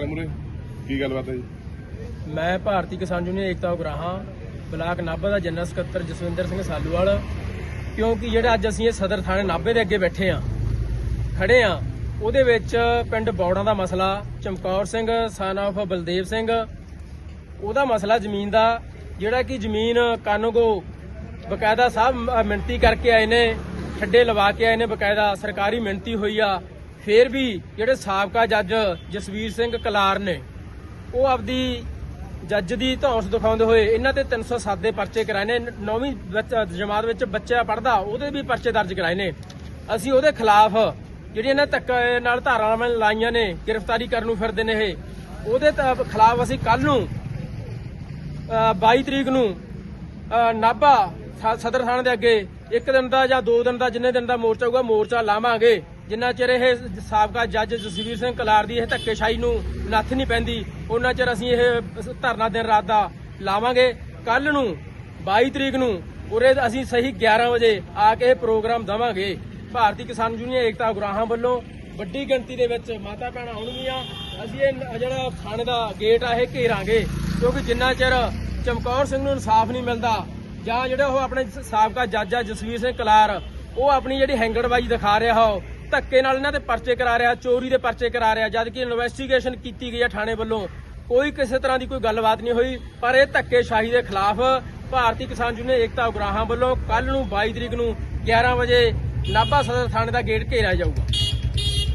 ਵਾਲੇ ਮੂਰੇ, ਕੀ ਗੱਲਬਾਤ ਹੈ ਜੀ? ਮੈਂ ਭਾਰਤੀ ਕਿਸਾਨ ਯੂਨੀਅਨ ਏਕਤਾ ਉਗਰਾਹਾਂ, ਬਲਾਕ ਨਾਭਾ ਦਾ ਜਨਰਲ ਸਕੱਤਰ ਜਸਵਿੰਦਰ ਸਿੰਘ ਸਾਲੂਵਾਲ, ਕਿਉਂਕਿ ਜਿਹੜਾ ਅੱਜ ਅਸੀਂ ਇਹ ਸਦਰ ਥਾਣੇ ਨਾਭੇ ਦੇ ਅੱਗੇ ਬੈਠੇ ਆ ਖੜੇ ਆ ਉਹਦੇ ਵਿੱਚ ਪਿੰਡ ਬੌੜਾਂ ਦਾ ਮਸਲਾ, ਚਮਕੌਰ ਸਿੰਘ ਸਨ ਆਫ ਬਲਦੇਵ ਸਿੰਘ, ਉਹਦਾ ਮਸਲਾ ਜ਼ਮੀਨ ਦਾ, ਜਿਹੜਾ ਕਿ ਜ਼ਮੀਨ ਕਾਨੂੰਗੋ ਬਕਾਇਦਾ ਸਾਹਿਬ ਮ- ਕਰਕੇ ਆਏ ਨੇ, ਠੱਡੇ ਲਵਾ ਕੇ ਆਏ ਨੇ ਬਕਾਇਦਾ, ਸਰਕਾਰੀ ਮਿਣਤੀ ਹੋਈ ਆ ਫਿਰ ਵੀ ਜਿਹੜੇ ਸਾਬਕਾ ਜੱਜ ਜਸਵੀਰ ਸਿੰਘ ਕਲਾਰ ਨੇ ਉਹ ਆਪਦੀ ਜੱਜ ਦੀ ਧੌਂਸ ਦਿਖਾਉਂਦੇ ਹੋਏ ਇਹਨਾਂ ਤੇ 307 ਦੇ ਪਰਚੇ ਕਰਾਏ ਨੇ ਨੌਵੀਂ ਜਮਾਤ ਵਿੱਚ ਬੱਚਾ ਪੜਦਾ ਉਹਦੇ ਵੀ ਪਰਚੇ ਦਰਜ ਕਰਾਏ ਨੇ। ਅਸੀਂ ਉਹਦੇ ਖਿਲਾਫ ਜਿਹੜੀਆਂ ਇਹਨਾਂ ਧੱਕੇ ਨਾਲ ਧਾਰਾਵਾਂ ਲਾਈਆਂ ਨੇ ਗ੍ਰਿਫਤਾਰੀ ਕਰਨ ਨੂੰ ਫਿਰਦੇ ਨੇ ਇਹ ਉਹਦੇ ਖਿਲਾਫ ਅਸੀਂ ਕੱਲ ਨੂੰ ਅ, 22 ਤਰੀਕ ਨੂੰ ਨਾਭਾ ਸਦਰ ਥਾਣੇ ਦੇ ਅੱਗੇ ਇੱਕ ਦਿਨ ਦਾ ਜਾਂ ਦੋ ਦਿਨ ਦਾ ਜਿੰਨੇ ਦਿਨ ਦਾ ਮੋਰਚਾ ਹੋਊਗਾ ਮੋਰਚਾ ਲਾਵਾਂਗੇ। ਜਿੰਨਾ ਚਿਰ ਇਹ ਸਾਬਕਾ ਜੱਜ ਜਸਵੀਰ ਸਿੰਘ ਕਲਾਰ ਦੀ ਇਹ ਧੱਕੇਸ਼ਾਹੀ ਨੂੰ ਨੱਥ ਨਹੀਂ ਪੈਂਦੀ ਉਹਨਾਂ ਚਿਰ ਅਸੀਂ ਇਹ ਧਰਨਾ ਦਿਨ ਰਾਤ ਦਾ ਲਾਵਾਂਗੇ। ਕੱਲ ਨੂੰ 22 ਤਰੀਕ ਨੂੰ, ਉਰੇ ਅਸੀਂ ਸਹੀ 11 ਵਜੇ ਆ ਕੇ ਇਹ ਪ੍ਰੋਗਰਾਮ ਦਵਾਂਗੇ। ਭਾਰਤੀ ਕਿਸਾਨ ਯੂਨੀਅਨ ਏਕਤਾ ਗੁਰਾਹਾਂ ਵੱਲੋਂ ਵੱਡੀ ਗਿਣਤੀ ਦੇ ਵਿੱਚ ਮਾਤਾ ਭੈਣਾਂ ਆਉਣਗੀਆਂ। ਅਸੀਂ ਇਹ ਜਿਹੜਾ ਥਾਣੇ ਦਾ ਗੇਟ ਆ, ਇਹ ਘੇਰਾਂਗੇ। ਕਿਉਂਕਿ ਜਿੰਨਾ ਚਿਰ ਚਮਕੌਰ ਸਿੰਘ ਨੂੰ ਇਨਸਾਫ ਨਹੀਂ ਮਿਲਦਾ, ਜਾਂ ਜਿਹੜਾ ਉਹ ਆਪਣੇ ਸਾਬਕਾ ਜੱਜ ਆ ਜਸਵੀਰ ਸਿੰਘ ਕਲਾਰ, ਉਹ ਆਪਣੀ ਜਿਹੜੀ ਹੈਂਗੜਬਾਜੀ ਦਿਖਾ ਰਿਹਾ ਹੋ ਧੱਕੇ ਨਾਲ ਇਹਨਾਂ ਦੇ ਪਰਚੇ ਕਰਾ ਰਿਹਾ, ਚੋਰੀ ਦੇ ਪਰਚੇ ਕਰਾ ਰਿਹਾ ਜਦ ਕਿ ਇਨਵੈਸਟੀਗੇਸ਼ਨ ਕੀਤੀ ਗਈ ਹੈ ਥਾਣੇ ਵੱਲੋਂ। ਕੋਈ ਕਿਸੇ ਤਰ੍ਹਾਂ ਦੀ ਕੋਈ ਗੱਲਬਾਤ ਨਹੀਂ ਹੋਈ, ਪਰ ਇਹ ਧੱਕੇਸ਼ਾਹੀ ਦੇ ਖਿਲਾਫ ਭਾਰਤੀ ਕਿਸਾਨ ਯੂਨੀਅਨ ਏਕਤਾ ਉਗਰਾਹਾਂ ਵੱਲੋਂ ਕੱਲ ਨੂੰ 22 ਤਰੀਕ ਨੂੰ 11 ਵਜੇ ਨਾਭਾ ਸਦਰ ਥਾਣੇ ਦਾ ਗੇਟ ਘੇਰਿਆ ਜਾਊਗਾ।